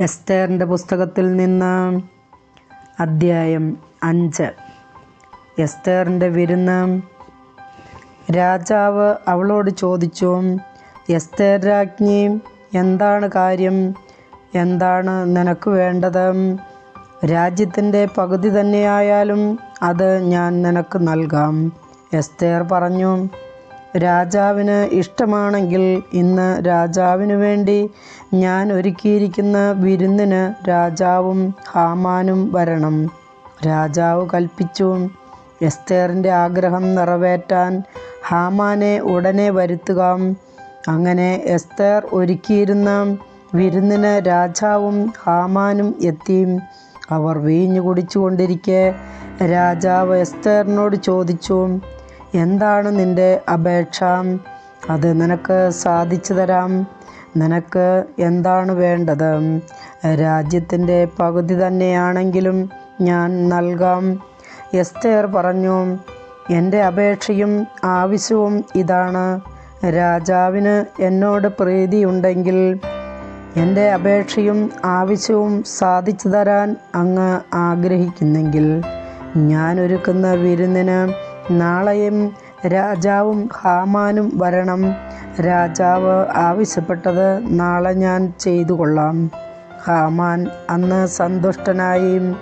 എസ്തേറിന്റെ പുസ്തകത്തിൽ നിന്ന് അദ്ധ്യായം അഞ്ച്. എസ്തേറിന്റെ വിരുന്ന്. രാജാവ് അവളോട് ചോദിച്ചു എസ്തേർ രാജ്ഞി എന്താണ് കാര്യം? എന്താണ് നിനക്ക് വേണ്ടത്? രാജ്യത്തിന്റെ പകുതി തന്നെയായാലും അത് ഞാൻ നിനക്ക് നൽകാം. എസ്തേർ പറഞ്ഞു രാജാവിന് ഇഷ്ടമാണെങ്കിൽ ഇന്ന് രാജാവിന് വേണ്ടി ഞാൻ ഒരുക്കിയിരിക്കുന്ന വിരുന്നിന് രാജാവും ഹാമാനും വരണം. രാജാവ് കൽപ്പിച്ചു. എസ്തേറിന്റെ ആഗ്രഹം നിറവേറ്റാൻ ഹാമാനെ ഉടനെ വരുത്തുക. അങ്ങനെ എസ്തേർ ഒരുക്കിയിരുന്ന വിരുന്നിന് രാജാവും ഹാമാനും എത്തി. അവർ വീഞ്ഞു കുടിച്ചുകൊണ്ടിരിക്കെ രാജാവ് എസ്തേറിനോട് ചോദിച്ചു എന്താണ് നിന്റെ അപേക്ഷ? അത് നിനക്ക് സാധിച്ചു തരാം. നിനക്ക് എന്താണ് വേണ്ടത്? രാജ്യത്തിന്റെ പകുതി തന്നെയാണെങ്കിലും ഞാൻ നൽകാം. എസ്തേർ പറഞ്ഞു എന്റെ അപേക്ഷയും ആവശ്യവും ഇതാണ്. രാജാവിന് എന്നോട് പ്രീതിയുണ്ടെങ്കിൽ എന്റെ അപേക്ഷയും ആവശ്യവും സാധിച്ചു തരാൻ അങ്ങ് ആഗ്രഹിക്കുന്നെങ്കിൽ ഞാൻ ഒരുക്കുന്ന വിരുന്നിന് നാളെയും രാജാവും ഹാമാനും വരണം. രാജാവ് ആവശ്യപ്പെട്ടത് നാളെ ഞാൻ ചെയ്തു കൊള്ളാം ഹാമാൻ അന്ന് സന്തുഷ്ടനായി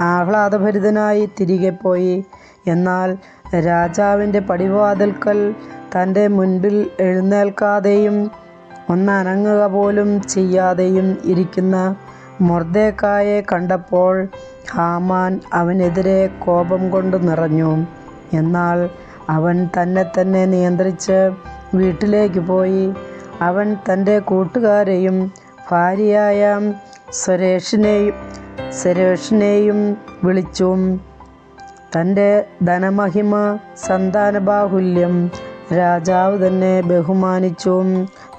ആഹ്ലാദഭരിതനായി തിരികെ പോയി. എന്നാൽ രാജാവിന്റെ പടിവാതിൽക്കൽ തന്റെ മുൻപിൽ എഴുന്നേൽക്കാതെയും ഒന്നനങ്ങുക പോലും ചെയ്യാതെയും ഇരിക്കുന്ന മൊർദേക്കായെ കണ്ടപ്പോൾ ഹാമാൻ അവനെതിരെ കോപം കൊണ്ട് നിറഞ്ഞു. എന്നാൽ അവൻ തന്നെ തന്നെ നിയന്ത്രിച്ച് വീട്ടിലേക്ക് പോയി. അവൻ തന്റെ കൂട്ടുകാരെയും ഭാര്യയായ സുരേഷിനെയും സുരേഷിനെയും വിളിച്ചു. തന്റെ ധനമഹിമ സന്താനബാഹുല്യം രാജാവ് തന്നെ ബഹുമാനിച്ചു.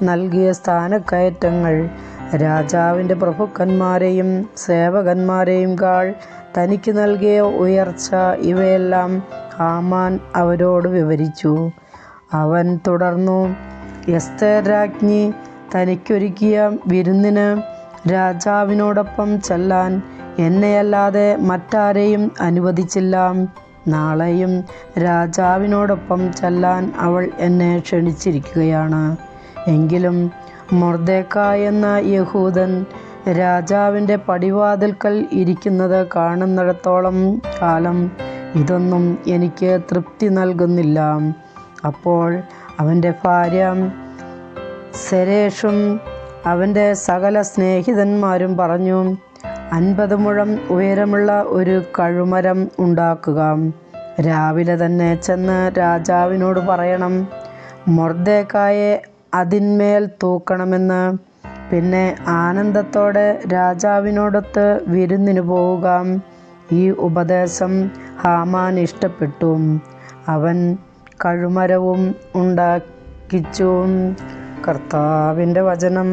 നൽകിയ സ്ഥാനക്കയറ്റങ്ങൾ രാജാവിന്റെ പ്രഭുക്കന്മാരെയും സേവകന്മാരെയും കാൾ തനിക്ക് നൽകിയ ഉയർച്ച ഇവയെല്ലാം ഹാമാൻ അവരോട് വിവരിച്ചു. അവൻ തുടർന്നു എസ്തേർ രാജ്ഞി തനിക്കൊരുക്കിയ വിരുന്നിന് രാജാവിനോടൊപ്പം ചെല്ലാൻ എന്നെയല്ലാതെ മറ്റാരെയും അനുവദിച്ചില്ല. നാളെയും രാജാവിനോടൊപ്പം ചെല്ലാൻ അവൾ എന്നെ ക്ഷണിച്ചിരിക്കുകയാണ്. എങ്കിലും മൊർദേക്ക എന്ന യഹൂദൻ രാജാവിന്റെ പടിവാതിൽക്കൽ ഇരിക്കുന്നത് കാണുന്നിടത്തോളം കാലം ഇതൊന്നും എനിക്ക് തൃപ്തി നൽകുന്നില്ല. അപ്പോൾ അവന്റെ ഭാര്യ സെരേഷും അവന്റെ സകല സ്നേഹിതന്മാരും പറഞ്ഞു അൻപത് മുഴം ഉയരമുള്ള ഒരു കഴുമരം ഉണ്ടാക്കുക. രാവിലെ തന്നെ ചെന്ന് രാജാവിനോട് പറയണം മൊർദേക്കായെ അതിന്മേൽ തൂക്കണമെന്ന്. പിന്നെ ആനന്ദത്തോടെ രാജാവിനോടൊത്ത് വിരുന്നിന് പോവുക. ഈ ഉപദേശം ഹാമാൻ ഇഷ്ടപ്പെട്ടു. അവൻ കഴുമരവും ഉണ്ടാക്കിച്ചു. കർത്താവിന്റെ വചനം